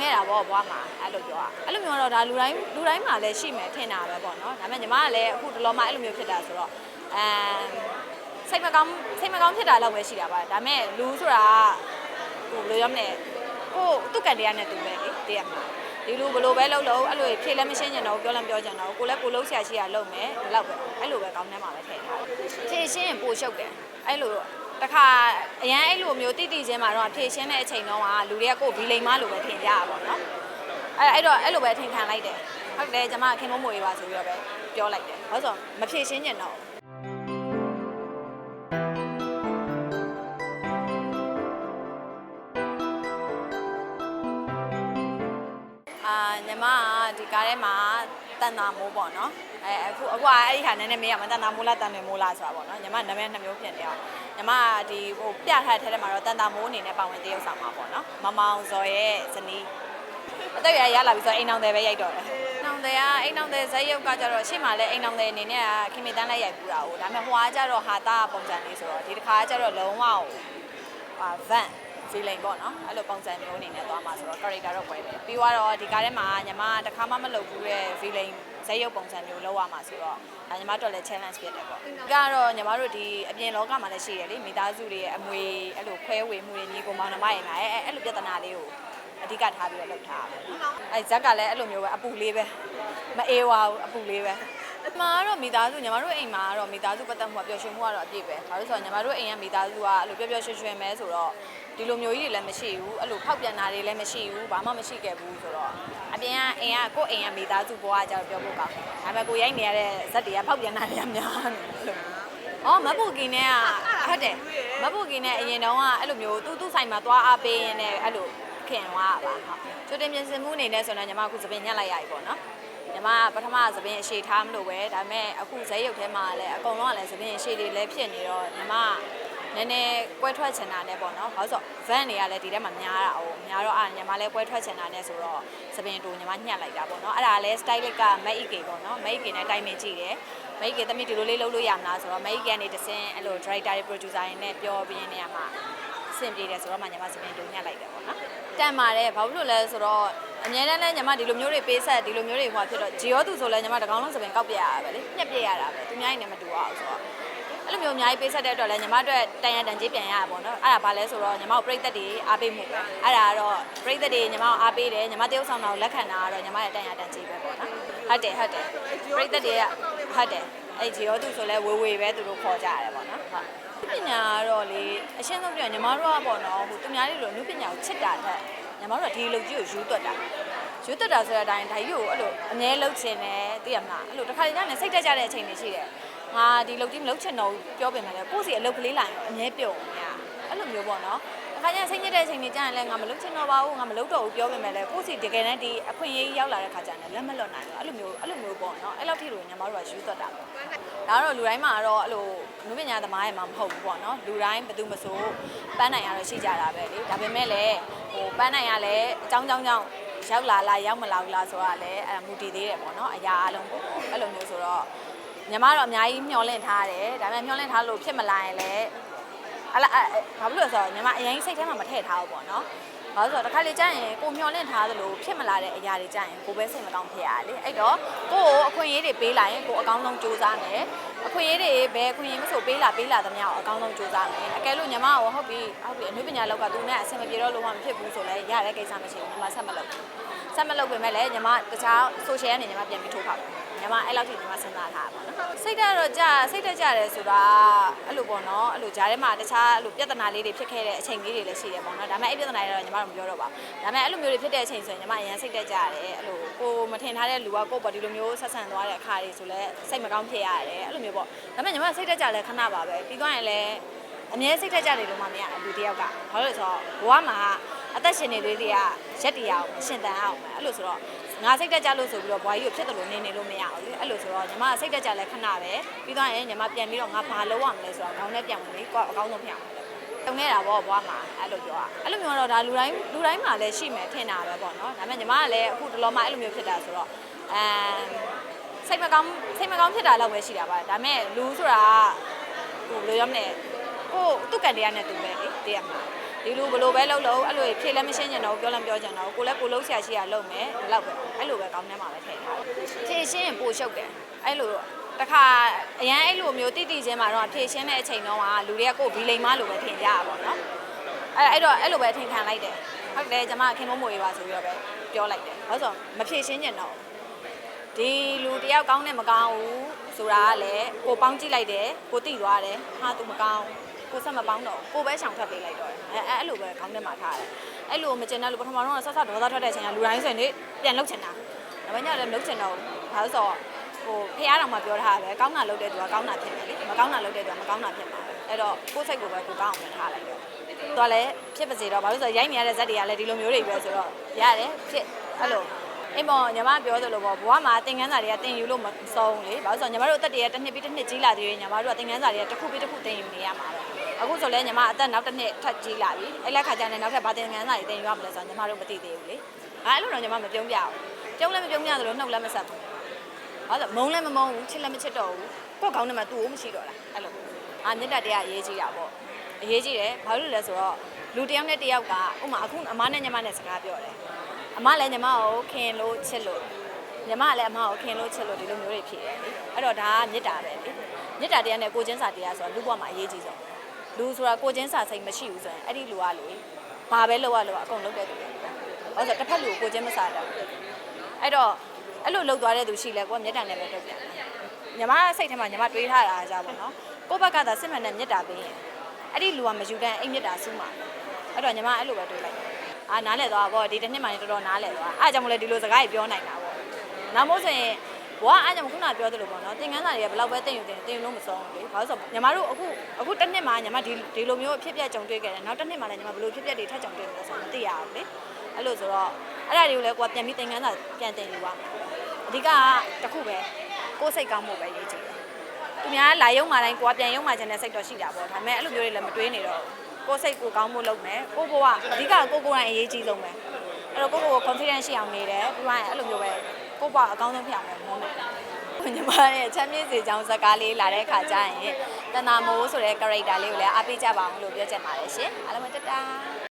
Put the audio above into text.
ခဲ့တာပေါ့ဘွားမှာအဲ့လိုပြောอ่ะအဲ့လိုမျိုးတော့ဒါလူတိုင်းလူတိုင်းမှာလည်းရှိမယ်ထင်တာပဲပေါ့နော်ဒါပေမဲ့ညီမကလည်းအခုတလောမှအဲ့လိုမျိုးဖြစ်တာဆိုတော့အမ်စိတ်မကောင်းစိတ်မကောင်းဖြစ်တာတော့ပဲရှိတာပါဒါပေမဲ့လူဆိုတာဟိုဘယ်လိုရမလဲကိုသူ့ကံတရားနဲ့သူပဲလေတည့်ရမှာဒီလူဘယ်လိုပဲလုပ်လို့အဲ့လိုဖြေလည်းမရှင်းကြတော့ပြောလည်းပြောကြတော့ကိုလည်းကိုလုံးဆရာရှိရလုပ်မယ်ဒီလောက်ပဲအဲ့လိုပဲကောင်းထဲမှာပဲထည့်ထားဖြေရှင်းရင်ပိုရှုပ်တယ်အဲ့လို တခါအရန်အဲ့လိုမျိုးတိတိချင်းမှာတော့ဖြေရှင်းတဲ့အချိန်တော့ကလူတွေကကိုဗီလိန်မလို့ပဲထင်ကြရပါတော့နော်အဲ့အဲ့တော့အဲ့လိုပဲထင်ခံလိုက်တယ်ဟုတ်တယ်ကျွန်မခင်မမိုးရေးပါဆိုပြီးတော့ပဲပြောလိုက်တယ်ဘာလို့ဆိုမဖြေရှင်းကြတော့အာညီမကဒီကားထဲမှာ တန်တာမိုးပေါ့နော်အဲအခုအခုကအဲ့ဒီဟာနည်းနည်းမေးရမှာတန်တာမိုးလားတန်တယ်မိုးလားဆိုတာပေါ့နော်ညီမနာမည်နှစ်မျိုးဖြစ်နေအောင်ညီမကဒီဟိုပြထားတဲ့ထဲထဲမှာတော့တန်တာမိုးအနေနဲ့ပါဝင်တရုပ်ဆောင်မှာပေါ့နော်မမောင်ဇော်ရဲ့ဇနီးအသက်ရရလာပြီဆိုတော့အိမ်အောင်တယ်ပဲရိုက်တော့တယ်အိမ်အောင်တယ်ကအိမ်အောင်တယ်ဇက်ရုပ်ကကြတော့ရှေ့မှာလည်းအိမ်အောင်တယ်အနေနဲ့ကခင်မေတန်းလိုက်ရိုက်ပူတာကိုဒါပေမဲ့ဟိုကကြတော့ဟာတာပုံစံလေးဆိုတော့ဒီတစ်ခါကျတော့လုံးဝဟိုဟာဗန် feeling ပေါ့နော်အဲ့လိုပုံစံမျိုးအနေနဲ့သွားမှာဆိုတော့ character တော့ပွဲတယ်ပြီးတော့ဒီကားထဲမှာညီမတစ်ခါမှမလုပ်ဘူးတဲ့ feeling ဇက်ရုပ်ပုံစံမျိုးလောက်ရမှာဆိုတော့ဒါညီမတို့လည်း challenge ဖြစ်တယ်ပေါ့ဒီကတော့ညီမတို့ဒီအပြင်လောကမှာလည်းရှိရလေမိသားစုတွေရဲ့အမွေအဲ့လိုခွဲဝေမှုတွေညီကိုမောင်နှမရဲ့မှာအဲ့အဲ့လိုပြဿနာလေးကိုအဓိကထားပြီးတော့လုပ်ထားတာပေါ့အဲ့ဇက်ကလည်းအဲ့လိုမျိုးပဲအပူလေးပဲမအေးဝါဘူးအပူလေးပဲ အမှန်ကတော့မိသားစုညီမတို့အိမ်မှာကတော့မိသားစုပတ်သက်မှုကပျော်ရွှင်မှုကတော့အပြည့်ပဲ။ဘာလို့လဲဆိုတော့ညီမတို့အိမ်ကမိသားစုကအဲ့လိုပျော်ပျော်ရွှင်ရွှင်ပဲဆိုတော့ဒီလိုမျိုးကြီးတွေလည်းမရှိဘူး။အဲ့လိုဖောက်ပြန်တာတွေလည်းမရှိဘူး။ဘာမှမရှိခဲ့ဘူးဆိုတော့အပြင်ကအိမ်ကကိုယ့်အိမ်ကမိသားစုဘဝကကြတော့ပြောဖို့ကောင်းတယ်။ဒါပေမဲ့ကိုရိုက်နေရတဲ့ဇက်တွေကဖောက်ပြန်တာတွေကများနေတယ်။အော်မတ်ဘူကင်းနဲ့ကဟုတ်တယ်။မတ်ဘူကင်းနဲ့အရင်တုန်းကအဲ့လိုမျိုးသူ့သူ့ဆိုင်မှာသွားအားပေးရင်းနဲ့အဲ့လိုခင်သွားတာပါ။ဟုတ်။ချိုးတင်ပြင်ဆင်မှုအနေနဲ့ဆိုတော့ညီမအခုသပင်ညက်လိုက်ရပြီပေါ့နော်။ ညီမကပထမသပင်အရှိထားမလို့ပဲဒါပေမဲ့အခုဇက်ရုပ်ထဲမှာလည်းအကုန်လုံးကလည်းသပင်အရှိတွေလည်းဖြစ်နေတော့ညီမကနည်းနည်းကွဲထွက်ချင်တာနဲ့ပေါ့နော်ဘာလို့ဆို van တွေကလည်းဒီထဲမှာများတာ哦များတော့အာညီမလည်းကွဲထွက်ချင်တာနဲ့ဆိုတော့သပင်တူညီမညှက်လိုက်တာပေါ့နော်အဲ့ဒါလည်း style က make it ပေါ့နော် make it နဲ့တိုင်ပင်ကြည့်တယ် make it တမိဒီလိုလေးလုပ်လို့ရမလားဆိုတော့ make it ကနေတစင်းအဲ့လို director တွေ producer တွေနဲ့ပြောပြင်းနေရမှာအဆင်ပြေတယ်ဆိုတော့မှညီမသပင်တူညှက်လိုက်တယ်ပေါ့နော်တန်ပါတယ်ဘာလို့လဲဆိုတော့ အများတန်းလဲညီမဒီလိုမျိုးတွေပေးဆက်ဒီလိုမျိုးတွေဟိုဖြစ်တော့ဂျီရောသူဆိုလဲညီမတကောင်လုံးစပင်ကောက်ပြရတာပဲလေညက်ပြရတာပဲသူများကြီးနဲ့မတူအောင်ဆိုတော့အဲ့လိုမျိုးအများကြီးပေးဆက်တဲ့အတွက်လဲညီမအတွက်တန်ရတန်ကြီးပြန်ရတာပေါ့နော်အဲ့ဒါဘာလဲဆိုတော့ညီမကိုပြိသက်တွေအားပေးမှုပဲအဲ့ဒါကတော့ပြိသက်တွေညီမကိုအားပေးတယ်ညီမတယောက်ဆောင်တာကိုလက်ခံတာကတော့ညီမရဲ့တန်ရတန်ကြီးပဲပေါ့နော်ဟုတ်တယ်ဟုတ်တယ်ပြိသက်တွေကဟုတ်တယ်အဲ့ဂျီရောသူဆိုလဲဝေဝေပဲသူတို့ခေါ်ကြရတယ်ပေါ့နော်ဟုတ်ပညာကတော့လေအရှင်းဆုံးပြောရင်ညီမတို့ကပေါ့နော်ဟိုသူများတွေလိုအမှုပညာကိုချစ်တာတဲ့ ညီမတို့ကဒီလူကြီးကိုယူသွတ်တာရွတ်တက်တာဆိုတဲ့အတိုင်းဒါကြီးကိုအဲ့လိုအမြဲလှုပ်ချင်တယ်သိရမလားအဲ့လိုတစ်ခါတည်းကျရင်စိတ်တက်ကြတဲ့အချိန်တွေရှိတယ်ငါဒီလှုပ်ကြီးမလှုပ်ချင်တော့ဘူးပြောပြင်မယ်လေကိုယ့်စီအလုပ်ကလေးလာရင်အမြဲပြုံနေရအဲ့လိုမျိုးပေါ့နော်တစ် ခါကျရင်စိတ်ညစ်တဲ့အချိန်တွေကျရင်လည်းငါမလှုပ်ချင်တော့ပါဘူးငါမလှုပ်တော့ဘူးပြောပြင်မယ်လေကိုယ့်စီတကယ်တမ်းဒီအခွင့်အရေးရောက်လာတဲ့ခါကျရင်လက်မလွတ်နိုင်ဘူးအဲ့လိုမျိုးအဲ့လိုမျိုးပေါ့နော်အဲ့လောက်ထိလို့ညီမတို့ကယူသွတ်တာပေါ့ဒါကတော့လူတိုင်းမှာတော့အဲ့လိုနုပညာသမားရဲ့မှာမဟုတ်ဘူးပေါ့နော်လူတိုင်းဘယ်သူမဆိုပန်းနိုင်ရတော့ရှိကြတာပဲလေဒါပေမဲ့လည်းဟိုပန်းနိုင်ရလည်းအကြောင်းကြောင်းကြောင်းရောက်လာလားရောက်မလာဘူးလားဆိုတာလည်းအဲမူတည်သေးတယ်ပေါ့နော်အရာအလုံးပေါ့အဲ့လိုမျိုးဆိုတော့ညီမတော့အများကြီးမျှော်လင့်ထားတယ်ဒါပေမဲ့မျှော်လင့်ထားလို့ဖြစ်မလာရင်လည်း အလားဘာဖြစ်လို့လဲဆိုတော့ညီမအရင်စိတ်ထဲမှာမထည့်ထားဘူးပေါ့နော်ဘာလို့ဆိုတော့တစ်ခါလေကြာရင်ကိုမျှော်လင့်ထားသလိုဖြစ်မလာတဲ့အရာတွေကြာရင်ကိုပဲစိတ်မကောင်းဖြစ်ရတယ်လေအဲ့တော့ကိုကိုအခွင့်အရေးတွေပေးလာရင်ကိုအကောင်းဆုံးစူးစမ်းမယ်အခွင့်အရေးတွေဘယ်အခွင့်အရေးမဆိုပေးလာပေးလာသမျှကိုအကောင်းဆုံးစူးစမ်းမယ်အကယ်လို့ညီမကဟုတ်ပြီဟုတ်ပြီအနုပညာလောက်ကသူနဲ့အဆင်မပြေတော့လို့မှမဖြစ်ဘူးဆိုလဲရတဲ့ကိစ္စမရှိဘူးညီမဆက်မလုပ်ဘူးဆက်မလုပ်ပေမဲ့လည်းညီမတခြား social ကနေညီမပြန်ပြီးထိုးဖောက် တယ်ညီမအဲ့လောက်ထိညီမစဉ်းစားထားတာပေါ့နော်စိတ်ဓာတ်တော့ကြာစိတ်ဓာတ်ကြတယ်ဆိုတာအဲ့လိုပေါ့နော်အဲ့လိုဂျားထဲမှာတခြားအဲ့လိုပြဿနာလေးတွေဖြစ်ခဲ့တဲ့အချိန်လေးတွေလည်းရှိတယ်ပေါ့နော်ဒါပေမဲ့အဲ့ပြဿနာတွေတော့ညီမတို့မပြောတော့ပါဘူးဒါပေမဲ့အဲ့လိုမျိုးတွေဖြစ်တဲ့အချိန်ဆိုရင်ညီမအရင်စိတ်ဓာတ်ကြတယ်အဲ့လိုကိုမထင်ထားတဲ့လူကကိုယ့်ဘော်ဒီလိုမျိုးဆက်ဆံသွားတဲ့အခါတွေဆိုလဲစိတ်မကောင်းဖြစ်ရတယ်အဲ့လိုမျိုးပေါ့ဒါပေမဲ့ညီမစိတ်ဓာတ်ကြလဲခဏပါပဲပြီးသွားရင်လည်းအမြဲစိတ်ဓာတ်ကြတယ်လို့မှမရဘူးလူတစ်ယောက်ကဘာလို့လဲဆိုတော့ဘဝမှာ အသက်ရှင်နေသေးတွေကရက်တရားအောင်ရှင်တန်အောင်ပဲအဲ့လိုဆိုတော့ငါစိတ်တက်ကြလို့ဆိုပြီးတော့ဘွားကြီးကိုဖြစ်တယ်လို့နေနေလို့မရဘူးလေအဲ့လိုဆိုတော့ညီမစိတ်တက်ကြလဲခဏပဲပြီးသွားရင်ညီမပြန်ပြီးတော့ငါဘာလုပ်ရမလဲဆိုတော့ခေါင်းနဲ့ပြန်ဝင်လေကိုကအကောင်းဆုံးဖြစ်အောင်တုံခဲ့တာပေါ့ဘွားမှာအဲ့လိုပြောอ่ะအဲ့လိုမျိုးတော့ဒါလူတိုင်းလူတိုင်းမှာလည်းရှိမယ်ထင်တာပဲပေါ့နော်ဒါပေမဲ့ညီမကလည်းအခုတလောမှအဲ့လိုမျိုးဖြစ်တာဆိုတော့အမ်စိတ်မကောင်းစိတ်မကောင်းဖြစ်တာတော့ပဲရှိတာပါဒါပေမဲ့လူဆိုတာဟိုဘယ်လိုရမလဲကိုသူ့ကံတရားနဲ့သူပဲလေတည့်ရမှာ ဒီလူဘလို့ပဲလုပ်လို့အဲ့လိုဖြေလည်းမရှင်းကျင်တော့ဘူးပြောလည်းမပြောကျင်တော့ဘူးကိုလည်းကိုလုံးဆရာရှိရလုပ်မယ်ဒီလောက်ပဲအဲ့လိုပဲကောင်းထဲမှာပဲထည့်ထားဖြေရှင်းရင်ပိုရှုပ်တယ်အဲ့လိုတခါအရန်အဲ့လိုမျိုးတိတိချင်းမှာတော့ဖြေရှင်းတဲ့အချိန်တော့ကလူတွေကကိုယ်ဘီလိန်မလို့ပဲထင်ကြရပါတော့နော်အဲ့အဲ့တော့အဲ့လိုပဲထင်ခံလိုက်တယ်ဟုတ်တယ်ကျွန်မခင်မမိုးရေးပါဆိုပြီးတော့ပဲပြောလိုက်တယ်ဘာလို့ဆိုမဖြေရှင်းကျင်တော့ဒီလူတယောက်ကောင်းနဲ့မကောင်းဘူးဆိုတာကလည်းကိုပေါင်းကြည့်လိုက်တယ်ကိုတိသွားတယ်ဟာ तू မကောင်း ကိုဆက်မပေါင်းတော့ကိုပဲရှောင်ထွက်ပေးလိုက်တော့အဲအဲ့လိုပဲခေါင်းထဲမှာထားတယ်အဲ့လိုမကျင်တဲ့လူပထမတော့ဆက်ဆက်ဒေါသထွက်တဲ့အချိန်ကလူတိုင်းဆိုရင်လေပြန်လုတ်ချင်တာဒါပေမဲ့လည်းလုတ်ချင်တော့ဘာလို့ဆိုတော့ဟိုဖះတော်မှာပြောထားတယ်ကောင်းတာလုတ်တဲ့သူကကောင်းတာဖြစ်တယ်လေမကောင်းတာလုတ်တဲ့သူကမကောင်းတာဖြစ်မှာအဲ့တော့ကိုယ်စိတ်ကိုပဲကိုကောင်းအောင်ထားလိုက်တော့တော်လည်းဖြစ်ပါစေတော့ဘာလို့ဆိုတော့ရိုက်နေရတဲ့ဇက်တွေကလည်းဒီလိုမျိုးတွေပဲဆိုတော့ရတယ်ဖြစ်အဲ့လိုအိမ်ပေါ်ညီမပြောသလိုပေါ့ဘဝမှာသင်ခန်းစာတွေကသင်ယူလို့မဆုံးလေဘာလို့ဆိုတော့ညီမတို့အသက်တွေကတစ်နှစ်ပြီးတစ်နှစ်ကြီးလာသေးတယ်ညီမတို့ကသင်ခန်းစာတွေကတစ်ခုပြီးတစ်ခုသင်ယူနေရမှာပဲ အခုဆိုလဲညီမအသက်နောက်တစ်နှစ်ထပ်ကြီးလာပြီအဲ့လက်ခါကျရင်နောက်ထပ်ဘာသင်ခန်းစာတွေသင်ယူရမလဲဆိုတော့ညီမတို့မသိသေးဘူးလေအဲအဲ့လိုတော့ညီမမပြုံးပြအောင်ပြုံးလည်းမပြုံးပြသလိုနှုတ်လည်းမဆက်ဘူးဘာလို့မုန်းလည်းမမုန်းဘူးချစ်လည်းမချစ်တော့ဘူးကိုယ့်ကောင်းထဲမှာသူ့ကိုမရှိတော့လားအဲ့လိုအာမြတ်တတရားအရေးကြီးတာပေါ့အရေးကြီးတယ်ဘာလို့လဲဆိုတော့လူတစ်ယောက်နဲ့တစ်ယောက်ကဥမာအခုအမနဲ့ညီမနဲ့စကားပြောတယ်အမလည်းညီမကိုခင်လို့ချစ်လို့ညီမကလည်းအမကိုခင်လို့ချစ်လို့ဒီလိုမျိုးတွေဖြစ်တယ်လေအဲ့တော့ဒါကမေတ္တာပဲလေမေတ္တာတရားနဲ့ကိုချင်းစာတရားဆိုတော့လူ့ဘဝမှာအရေးကြီးဆုံး လူဆိုတာကိုချင်းစာစိတ်မရှိဘူးဆိုရင်အဲ့ဒီလူကလေဘာပဲလုပ်ရလို့အကုန်လုပ်တဲ့သူပဲဘာလို့ဆိုတော့တစ်ဖက်လူကိုကိုချင်းမစားတော့ဘူးအဲ့တော့အဲ့လိုလုပ်သွားတဲ့သူရှိလဲကိုကမေတ္တာနဲ့ပဲလုပ်ပြန်တယ်ညီမစိတ်ထဲမှာညီမတွေးထားတာအကြပါတော့ကိုယ့်ဘက်ကသာစစ်မှန်တဲ့မေတ္တာပေးရင်အဲ့ဒီလူကမယူတဲ့အိမ်မေတ္တာစူးမှာအဲ့တော့ညီမအဲ့လိုပဲတွေးလိုက်တယ်အာနားလဲသွားပါဘောဒီတစ်နှစ်မှနေတော်တော်နားလဲသွားအားကြောင့်မလဲဒီလိုစကားကြီးပြောနိုင်တာပေါ့နောက်မို့ဆိုရင် ဘွားအားကြောင့်ခုနပြောသလိုပေါ့နော်သင်ခန်းစာတွေကဘယ်လောက်ပဲတင်ယူတင်တင်ယူလို့မဆုံးဘူးလေဘာလို့ဆိုညီမတို့အခုအခုတစ်နှစ်မှညီမဒီဒီလိုမျိုးအဖြစ်ပြက်ကြုံတွေ့ခဲ့တယ်နောက်တစ်နှစ်မှလည်းညီမဘယ်လိုဖြစ်ပြက်တွေထပ်ကြုံတွေ့မလဲဆိုတော့မသိရဘူးလေအဲ့လိုဆိုတော့အဲ့ဒါတွေကိုလည်းကိုကပြန်ပြီးသင်ခန်းစာပြန်တင်ယူပါမယ်အဓိကကတစ်ခုပဲကိုယ်စိတ်ကောင်းမှုပဲရေးကြည့်တယ်သူများလာရုံမှတိုင်းကိုကပြန်ရုံမှချင်တဲ့စိတ်တော့ရှိတာပေါ့ဒါပေမဲ့အဲ့လိုမျိုးတွေလည်းမတွေးနေတော့ကိုယ်စိတ်ကိုကောင်းမှုလုပ်မယ်ကိုဘဝအဓိကကိုကိုယ်တိုင်အရေးကြီးဆုံးပဲအဲ့တော့ကိုကိုကို confidence ရှိအောင်နေတယ်ပြီးမှအဲ့လိုမျိုးပဲ ကိုယ့်ဘဝအကောင်းဆုံးဖြစ်အောင်လည်းမဟုတ်ဘူး။ညီမရဲ့ချမ်းမြေ့စေချောင်းဇာတ်ကားလေးလာတဲ့ခါကျရင်တဏ္ဍာမိုးဆိုတဲ့ character လေးကိုလည်းအားပေးကြပါအောင်လို့ပြောချင်ပါတယ်ရှင်။အားလုံးပဲတတား